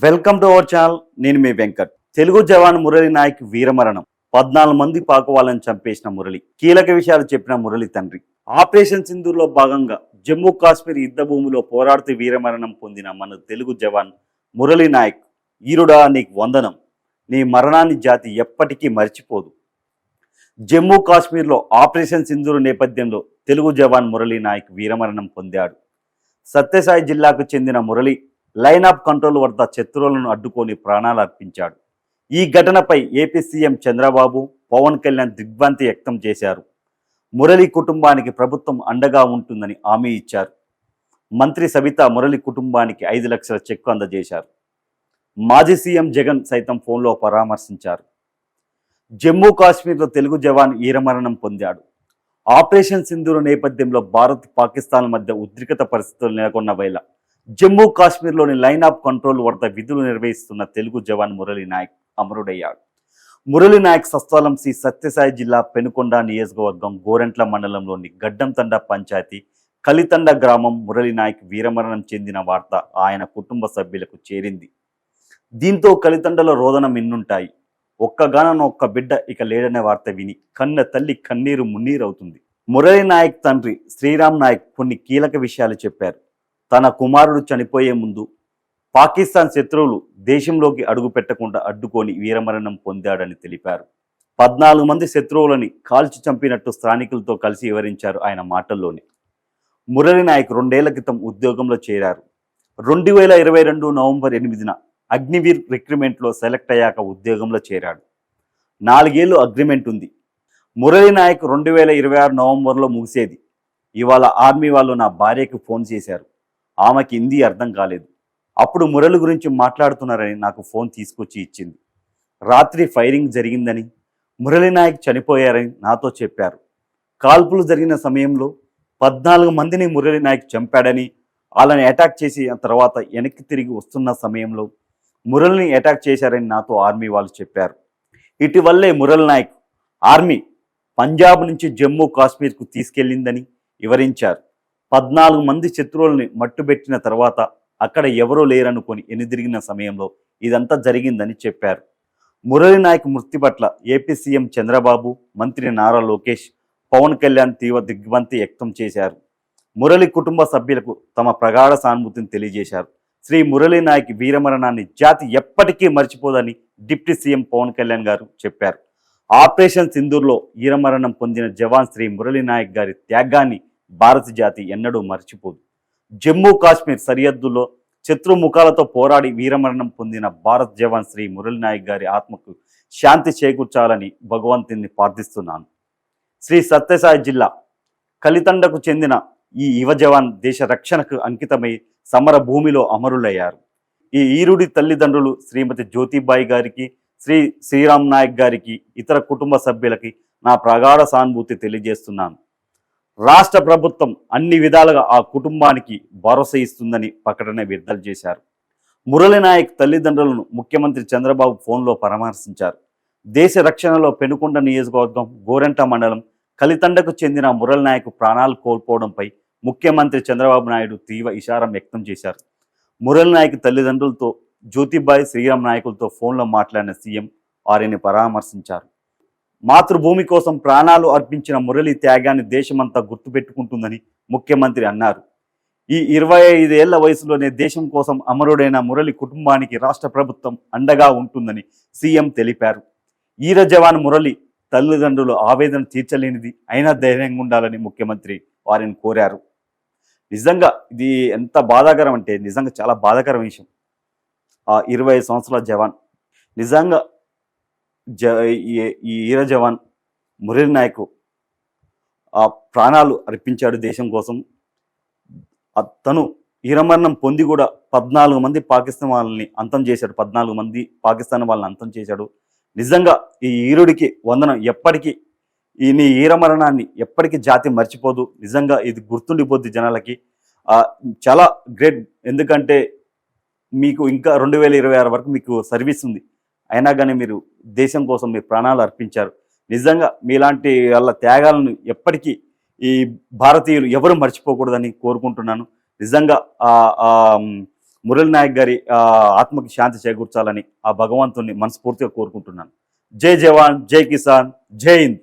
Welcome to our channel. నేను మీ వెంకట్. తెలుగు జవాన్ మురళి నాయక్ వీరమరణం. పద్నాలుగు మంది పాకువాళ్ళని చంపేసిన మురళి. కీలక విషయాలు చెప్పిన మురళి తండ్రి. ఆపరేషన్ సింధూర్లో భాగంగా జమ్మూ కాశ్మీర్ యుద్ధ భూమిలో పోరాడుతూ వీరమరణం పొందిన మన తెలుగు జవాన్ మురళి నాయక్. ఈరుడా నీకు వందనం. నీ మరణాన్ని జాతి ఎప్పటికీ మర్చిపోదు. జమ్మూ కాశ్మీర్లో ఆపరేషన్ సింధూరు నేపథ్యంలో తెలుగు జవాన్ మురళి నాయక్ వీరమరణం పొందాడు. సత్యసాయి జిల్లాకు చెందిన మురళి లైన్ ఆఫ్ కంట్రోల్ వద్ద శత్రువులను అడ్డుకొని ప్రాణాలు అర్పించాడు. ఈ ఘటనపై ఏపీ సీఎం చంద్రబాబు పవన్ కళ్యాణ్ దిగ్భ్రాంతి వ్యక్తం చేశారు. మురళి కుటుంబానికి ప్రభుత్వం అండగా ఉంటుందని హామీ ఇచ్చారు. మంత్రి సవిత మురళి కుటుంబానికి ఐదు లక్షల చెక్కు అందజేశారు. మాజీ సీఎం జగన్ సైతం ఫోన్లో పరామర్శించారు. జమ్మూ కాశ్మీర్లో తెలుగు జవాన్ ఈరమరణం పొందాడు. ఆపరేషన్ సింధూరు నేపథ్యంలో భారత్ పాకిస్తాన్ మధ్య ఉద్రిక్త పరిస్థితులు నెలకొన్న వేళ జమ్మూ కాశ్మీర్లోని లైన్ ఆఫ్ కంట్రోల్ వద్ద విధులు నిర్వహిస్తున్న తెలుగు జవాన్ మురళీ నాయక్ అమరుడయ్యాడు. మురళి నాయక్ సస్వాలం శ్రీ సత్యసాయి జిల్లా పెనుకొండ నియోజకవర్గం గోరెంట్ల మండలంలోని గడ్డంతండ పంచాయతీ కలితండ గ్రామం మురళి నాయక్ వీరమరణం చెందిన వార్త ఆయన కుటుంబ సభ్యులకు చేరింది. దీంతో కలితండలో రోదన మిన్నుంటాయి ఒక్కగానన ఒక్క బిడ్డ ఇక లేడనే వార్త విని కన్న తల్లి కన్నీరు మున్నీరవుతుంది. మురళి నాయక్ తండ్రి శ్రీరామ్ నాయక్ కొన్ని కీలక విషయాలు చెప్పారు. తన కుమారుడు చనిపోయే ముందు పాకిస్తాన్ శత్రువులు దేశంలోకి అడుగు పెట్టకుండా అడ్డుకొని వీరమరణం పొందాడని తెలిపారు. పద్నాలుగు మంది శత్రువులని కాల్చి చంపినట్టు స్థానికులతో కలిసి వివరించారు ఆయన మాటల్లోనే. మురళి నాయక్ రెండేళ్ళ క్రితం ఉద్యోగంలో చేరారు. రెండు వేల ఇరవై రెండు నవంబర్ ఎనిమిదిన అగ్నివీర్ రిక్రూట్మెంట్లో సెలెక్ట్ అయ్యాక ఉద్యోగంలో చేరాడు. నాలుగేళ్ళు అగ్రిమెంట్ ఉంది. మురళి నాయక్ రెండు వేల ఇరవై ఆరు నవంబర్లో ముగిసేది. ఇవాళ ఆర్మీ వాళ్ళు నా భార్యకు ఫోన్ చేశారు. ఆమెకి హిందీ అర్థం కాలేదు. అప్పుడు మురళి గురించి మాట్లాడుతున్నారని నాకు ఫోన్ తీసుకొచ్చి ఇచ్చింది. రాత్రి ఫైరింగ్ జరిగిందని మురళి నాయక్ చనిపోయారని నాతో చెప్పారు. కాల్పులు జరిగిన సమయంలో పద్నాలుగు మందిని మురళి నాయక్ చంపాడని వాళ్ళని అటాక్ చేసి తర్వాత వెనక్కి తిరిగి వస్తున్న సమయంలో మురళిని అటాక్ చేశారని నాతో ఆర్మీ వాళ్ళు చెప్పారు. ఇటీవల్లే మురళి నాయక్ ఆర్మీ పంజాబ్ నుంచి జమ్మూ కాశ్మీర్కు తీసుకెళ్ళిందని వివరించారు. పద్నాలుగు మంది శత్రువుల్ని మట్టుబెట్టిన తర్వాత అక్కడ ఎవరూ లేరనుకొని ఎనిదిరిగిన సమయంలో ఇదంతా జరిగిందని చెప్పారు. మురళి నాయక్ మృతి పట్ల ఏపీ సీఎం చంద్రబాబు మంత్రి నారా లోకేష్ పవన్ కళ్యాణ్ తీవ్ర దిగ్భ్రాంతి వ్యక్తం చేశారు. మురళి కుటుంబ సభ్యులకు తమ ప్రగాఢ సానుభూతిని తెలియజేశారు. శ్రీ మురళి నాయక్ వీరమరణాన్ని జాతి ఎప్పటికీ మర్చిపోదని డిప్యూటీ సీఎం పవన్ కళ్యాణ్ గారు చెప్పారు. ఆపరేషన్ సింధూర్లో వీరమరణం పొందిన జవాన్ శ్రీ మురళి నాయక్ గారి త్యాగాన్ని భారత జాతి ఎన్నడూ మర్చిపోదు. జమ్మూ కాశ్మీర్ సరిహద్దులో శత్రుముఖాలతో పోరాడి వీరమరణం పొందిన భారత్ జవాన్ శ్రీ మురళి నాయక్ గారి ఆత్మకు శాంతి చేకూర్చాలని భగవంతుని ప్రార్థిస్తున్నాను. శ్రీ సత్యసాయి జిల్లా కలితండకు చెందిన ఈ యువ జవాన్ దేశ రక్షణకు అంకితమై సమర భూమిలో అమరులయ్యారు. ఈ ఈరుడి తల్లిదండ్రులు శ్రీమతి జ్యోతిబాయి గారికి శ్రీ శ్రీరామ్ నాయక్ గారికి ఇతర కుటుంబ సభ్యులకి నా ప్రగాఢ సానుభూతి తెలియజేస్తున్నాను. రాష్ట్ర ప్రభుత్వం అన్ని విధాలుగా ఆ కుటుంబానికి భరోసా ఇస్తుందని ప్రకటన విడుదల చేశారు. మురళి నాయక్ తల్లిదండ్రులను ముఖ్యమంత్రి చంద్రబాబు ఫోన్లో పరామర్శించారు. దేశ రక్షణలో పెనుకొండ నియోజకవర్గం గోరెంట మండలం కలితండకు చెందిన మురళి నాయక్ ప్రాణాలు కోల్పోవడంపై ముఖ్యమంత్రి చంద్రబాబు నాయుడు తీవ్ర ఇషారం వ్యక్తం చేశారు. మురళి నాయక్ తల్లిదండ్రులతో జ్యోతిబాయి శ్రీరామ్ నాయకులతో ఫోన్లో మాట్లాడిన సీఎం వారిని పరామర్శించారు. మాతృభూమి కోసం ప్రాణాలు అర్పించిన మురళి త్యాగాన్ని దేశమంతా గుర్తుపెట్టుకుంటుందని ముఖ్యమంత్రి అన్నారు. ఈ ఇరవై ఐదేళ్ళ వయసులోనే దేశం కోసం అమరుడైన మురళి కుటుంబానికి రాష్ట్ర ప్రభుత్వం అండగా ఉంటుందని సీఎం తెలిపారు. ఈర జవాన్ మురళి తల్లిదండ్రులు ఆవేదన తీర్చలేనిది అయినా ధైర్యంగా ఉండాలని ముఖ్యమంత్రి వారిని కోరారు. నిజంగా ఇది ఎంత బాధాకరం అంటే నిజంగా చాలా బాధాకరం విషయం. ఆ ఇరవై ఐదు సంవత్సరాల జవాన్ నిజంగా జ ఈ- ఈ ఈర జవాన్ మురళి నాయక్ ఆ ప్రాణాలు అర్పించాడు దేశం కోసం. తను ఈరమరణం పొంది కూడా పద్నాలుగు మంది పాకిస్తాన్ వాళ్ళని అంతం చేశాడు. పద్నాలుగు మంది పాకిస్తాన్ వాళ్ళని అంతం చేశాడు. నిజంగా ఈ ఈరుడికి వందనం ఎప్పటికీ ఈ నీ ఈరమరణాన్ని ఎప్పటికీ జాతి మర్చిపోదు. నిజంగా ఇది గుర్తుండిపోద్ది జనాలకి. చాలా గ్రేట్. ఎందుకంటే మీకు ఇంకా రెండు వేల ఇరవై ఆరు వరకు మీకు సర్వీస్ ఉంది. అయినా కానీ మీరు దేశం కోసం మీ ప్రాణాలు అర్పించారు. నిజంగా మీలాంటి వాళ్ళ త్యాగాలను ఎప్పటికీ ఈ భారతీయులు ఎవరు మర్చిపోకూడదని కోరుకుంటున్నాను. నిజంగా మురళి నాయక్ గారి ఆత్మకి శాంతి చేకూర్చాలని ఆ భగవంతుని మనస్ఫూర్తిగా కోరుకుంటున్నాను. జై జవాన్ జై కిసాన్ జై హింద్.